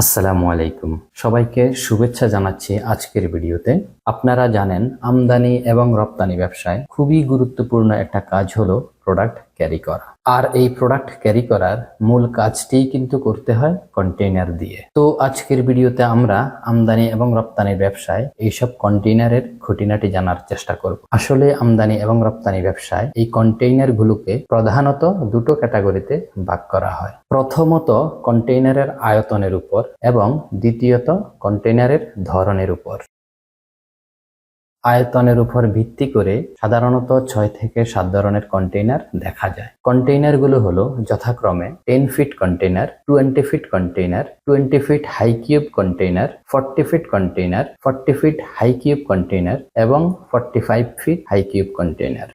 আসসালামু আলাইকুম। সবাইকে শুভেচ্ছা জানাচ্ছি আজকের ভিডিওতে। আপনারা জানেন, আমদানি এবং রপ্তানি ব্যবসায় খুবই গুরুত্বপূর্ণ একটা কাজ হলো প্রোডাক্ট ক্যারি করা। আর এই প্রোডাক্ট ক্যারি করার মূল কাজটি কিন্তু করতে হয় কন্টেইনার দিয়ে। তো আজকের ভিডিওতে আমরা আমদানি এবং রপ্তানির ব্যবসায় এইসব কন্টেইনারের খুঁটিনাটি জানার চেষ্টা করব। আসলে আমদানি এবং রপ্তানি ব্যবসায় এই কন্টেইনার গুলোকে প্রধানত দুটো ক্যাটাগরিতে ভাগ করা হয়। প্রথমত কন্টেইনারের আয়তনের উপর এবং দ্বিতীয়ত কন্টেইনারের ধরনের উপর। আয়তনের উপর ভিত্তি করে সাধারণত ছয় থেকে সাত ধরনের কন্টেইনার দেখা যায়। কন্টেইনারগুলো হলো যথাক্রমে ten feet container twenty feet container twenty feet high cube container forty feet container forty feet high cube container এবং forty five feet high cube container